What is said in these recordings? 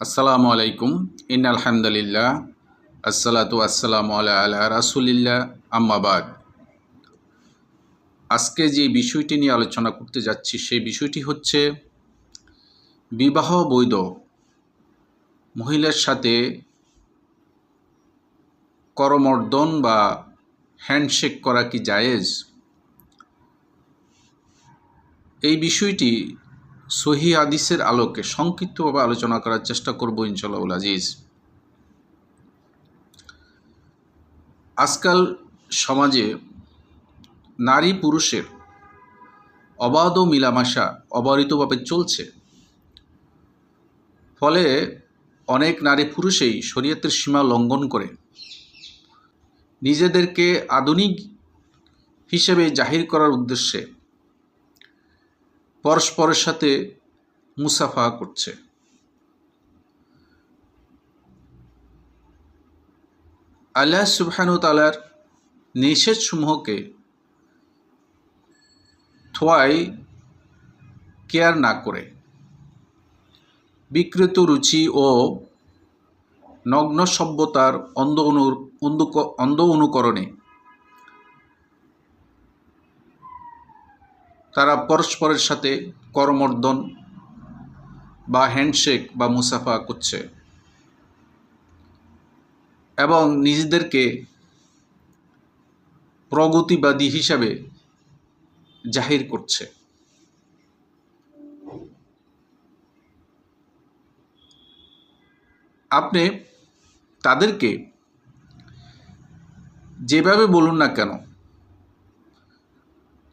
আসসালামু আলাইকুম। ইন আলহামদুলিল্লাহ আসসালাতু আসসালামু আলা আলা রাসুলিল্লাহ। আম্মাবাদ আজকে যে বিষয়টি নিয়ে আলোচনা করতে যাচ্ছি, সেই বিষয়টি হচ্ছে বিবাহ বৈধ। মহিলার সাথে করমর্দন বা হ্যান্ডশেক করা কি জায়েজ? এই বিষয়টি সহি আদিসের আলোকে সংক্ষিপ্তভাবে আলোচনা করার চেষ্টা করব ইনশাল্লাহ আজিজ। আজকাল সমাজে নারী পুরুষের অবাধ মিলামেশা অবারিতভাবে চলছে। ফলে অনেক নারী পুরুষেই শরীয়তের সীমা লঙ্ঘন করে। নিজেদেরকে আধুনিক হিসেবে জাহির করার উদ্দেশ্যে পরস্পরের সাথে মুসাফা করছে। আল্লাহ সুবহানু তালার নিষেধ সমূহকে থোয়াই কেয়ার না করে, বিকৃত রুচি ও নগ্ন সভ্যতার অন্ধ অনু অন্ধ অনুকরণে তারা পরস্পরের সাথে করমর্দন বা হ্যান্ডশেক বা মুসাফা করছে। এবং নিজেদেরকে প্রগতিবাদী হিসাবে জাহির করছে। আপনি তাদেরকে যেভাবে বলুন না কেন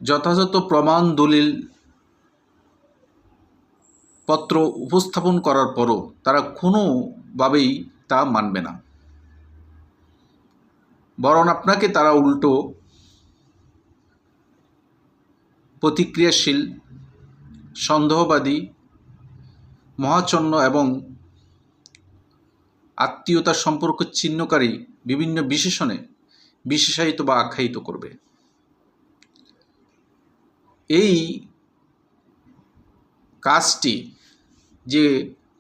যথাযথ প্রমাণ, দলিল, পত্র উপস্থাপন করার পরও তারা কোনোভাবেই তা মানবে না। বরং আপনাকে তারা উল্টো প্রতিক্রিয়াশীল, সন্দেহবাদী মহাচন্ন এবং আত্মীয়তার সম্পর্ক চিহ্নকারী বিভিন্ন বিশেষণে বিশেষায়িত বা আখ্যায়িত করবে। এই কাজটি যে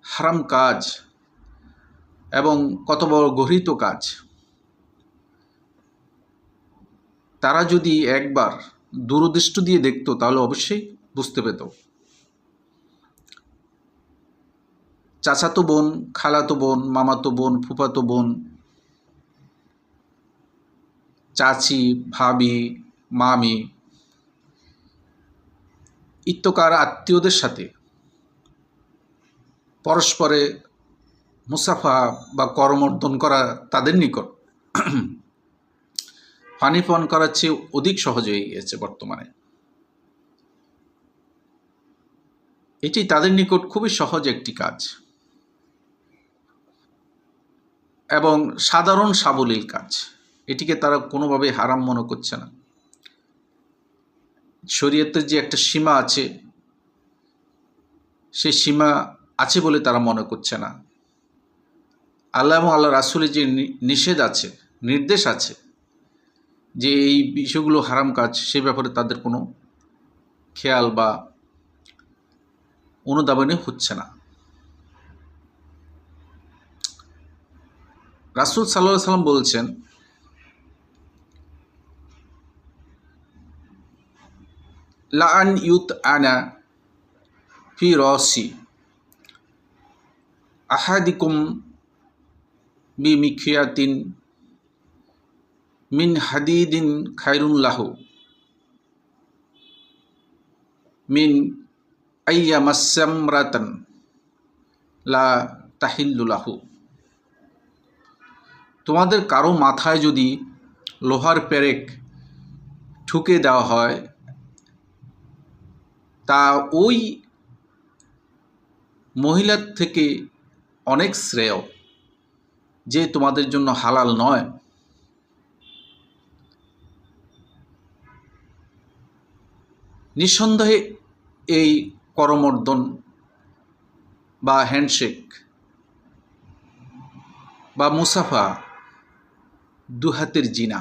হারাম কাজ এবং কত বড় গৃহীত কাজ, তারা যদি একবার দূরদৃষ্ট দিয়ে দেখত, তাহলে অবশ্যই বুঝতে পেত। চাচাতো বোন, খালাতো বোন, মামাতো বোন, ফুফাতো বোন, চাচি, ভাবি, মামি ইত্যকার আত্মীয়দের সাথে। পরস্পরে মুসাফা বা করমর্দন করা তাদের নিকট। পানি পান করার চেয়ে অধিক সহজ হয়ে গিয়েছে বর্তমানে। এটি তাদের নিকট খুবই সহজ একটি কাজ। এবং সাধারণ সাবলীল কাজ। এটিকে তারা কোনোভাবে হারাম মনে করছে না। শরীয়তের যে একটা সীমা আছে, সেই সীমা আছে বলে তারা মনে করছে না। আল্লাহ এবং আল্লাহ রাসুলের যে নিষেধ আছে, নির্দেশ আছে যে এই বিষয়গুলো হারাম কাজ, সে ব্যাপারে তাদের কোনো খেয়াল বা অনুধাবনে হচ্ছে না। রাসুল সাল্লাহ সাল্লাম বলছেন লাআন ইউত আনা ফি রসি আহাদিকুম বি মিখিয়াতিন মিন হাদিদিন খাইরুন লাহু মিন আইয়া মাসামরাতান লা তাহিল্লু লাহু তোমাদের কারও মাথায় যদি লোহার পেরেক ঠুকে দেওয়া হয় তা ওই মহিলার থেকে অনেক শ্রেয়, যে তোমাদের জন্য হালাল নয়। নিঃসন্দেহে এই করমর্দন বা হ্যান্ডশেক বা মুসাফা দুহাতের জিনা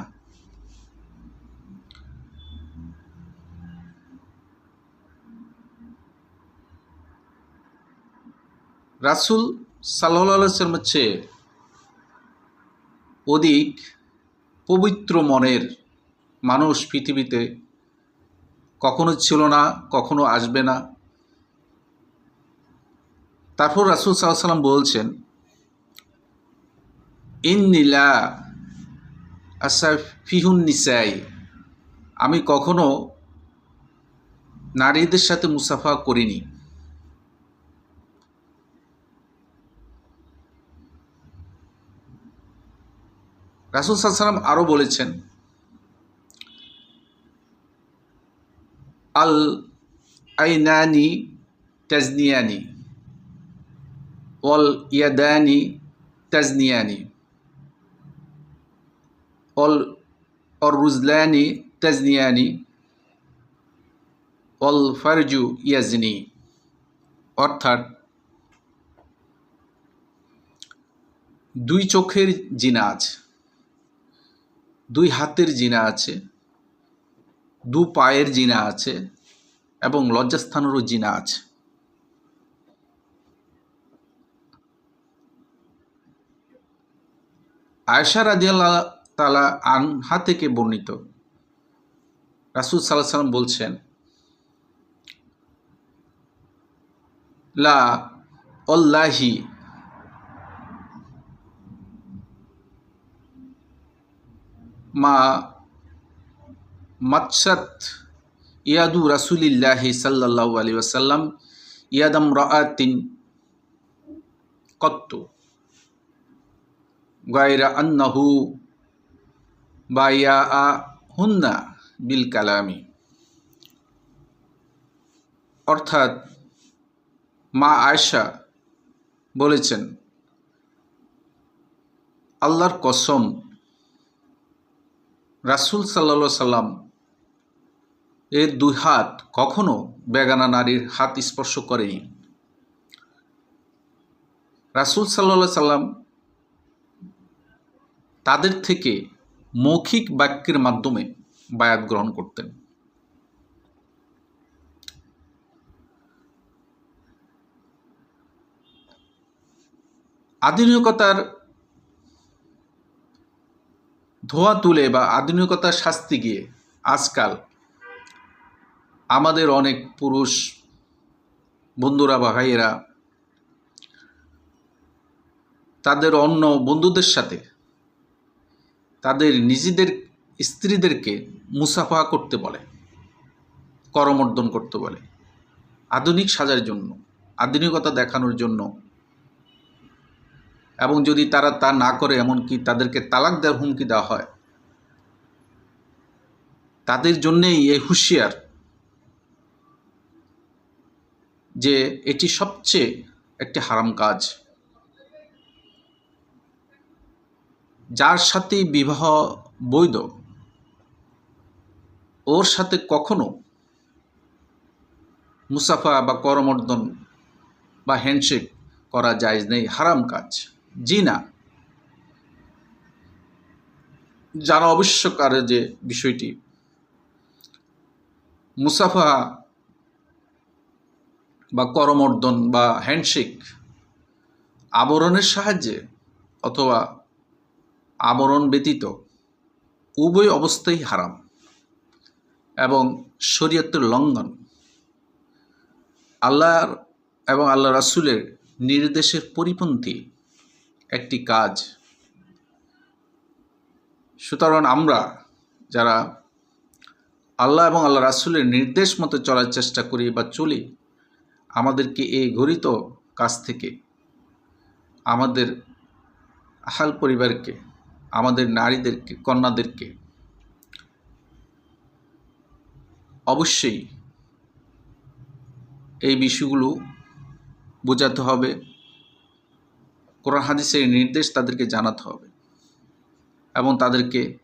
রাসুল সাল্লাহ চেয়ে অধিক পবিত্র মনের মানুষ পৃথিবীতে কখনো ছিল না, কখনো আসবে না। তারপর রাসুল সাল্লাম বলছেন ইন্নিলা আচ্ছা ফিহুন নিসাই আমি কখনো নারীদের সাথে মুসাফা করিনি। রাসুল সাল্লাম আরও বলেছেন, আল আইনানি তাজনিয়ানি অল ইয়াদানি তাজনিয়ানি অল অর রুজলানি তাজনিয়ানি অল ফারজু ইয়াজনি। অর্থাৎ দুই চোখের জিনা আছে দুই হাতের জিনা আছে, দু পায়ের জিনা আছে এবং লজ্জাস্থানেরও জিনা আছে। আয়সা রাদিয়াল্লাহ তালা আনহা থেকে বর্ণিত, রাসুল সাল্লাহ সাল্লাম বলছেন, লা অল্লাহি মা মাৎসাত ইয়াদু রাসুলিল্লাহি সাল্লাহ আলী ইয়াদাম রাআতিন কত্তু। গায়রা আন্নাহু বায়া হুন্না বিল কালামি। অর্থাৎ মা আয়সা বলেছেন, আল্লাহর কসম রাসুল সাল্লা সাল্লাম এর দুই হাত কখনো বেগানা নারীর হাত স্পর্শ করেনি। রাসুল সাল্লা সাল্লাম তাদের থেকে মৌখিক বাক্যের মাধ্যমে বায়াত গ্রহণ করতেন। আধুনিকতার ধোয়া তুলে বা আধুনিকতার শাস্তি গিয়ে আজকাল আমাদের অনেক পুরুষ বন্ধুরা বা ভাইয়েরা তাদের অন্য বন্ধুদের সাথে তাদের নিজেদের স্ত্রীদেরকে মুসাফা করতে বলে, করমর্দন করতে বলে। আধুনিক সাজার জন্য, আধুনিকতা দেখানোর জন্য এবং যদি তারা তা না করে, এমনকি তাদেরকে তালাক দেওয়ার হুমকি দেওয়া হয়, তাদের জন্যেই এই হুঁশিয়ার যে এটি সবচেয়ে একটি হারাম কাজ। যার সাথে বিবাহ বৈধ, ওর সাথে কখনো মুসাফা বা করমর্দন বা হ্যান্ডশেক করা যায় নেই। হারাম কাজ। জি না। জানা আবশ্যকার যে বিষয়টি। মুসাফা বা করমর্দন বা হ্যান্ডশেক আবরণের সাহায্যে অথবা আবরণ ব্যতীত উভয় অবস্থাই হারাম এবং শরীয়তের লঙ্ঘন। আল্লাহর এবং আল্লাহ রাসুলের নির্দেশের পরিপন্থী একটি কাজ। সুতরাং আমরা যারা আল্লাহ এবং আল্লাহ রাসুলের নির্দেশ মতো চলার চেষ্টা করি বা চলি, আমাদেরকে এই ঘরিত কাজ থেকে, আমাদের আহাল পরিবারকে, আমাদের নারীদেরকে, কন্যাদেরকে অবশ্যই এই বিষয়গুলো বোঝাতে হবে। কোরআন হাদিসের নির্দেশ তাদেরকে জানাতে হবে এবং তাদেরকে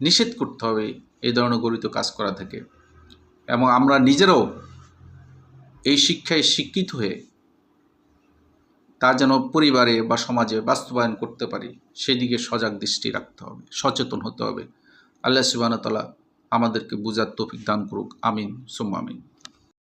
নিষেধ করতে হবে এই ধরনের গরিত কাজ করা থেকে। এবং আমরা নিজেরাও এই শিক্ষায় শিক্ষিত হয়ে তা যেন পরিবারে বা সমাজে বাস্তবায়ন করতে পারি, সেদিকে সজাগ দৃষ্টি রাখতে হবে, সচেতন হতে হবে। আল্লাহ সুবাহতালা আমাদেরকে বুঝার তৌফিক দান করুক। আমিন, সুম্মা আমিন।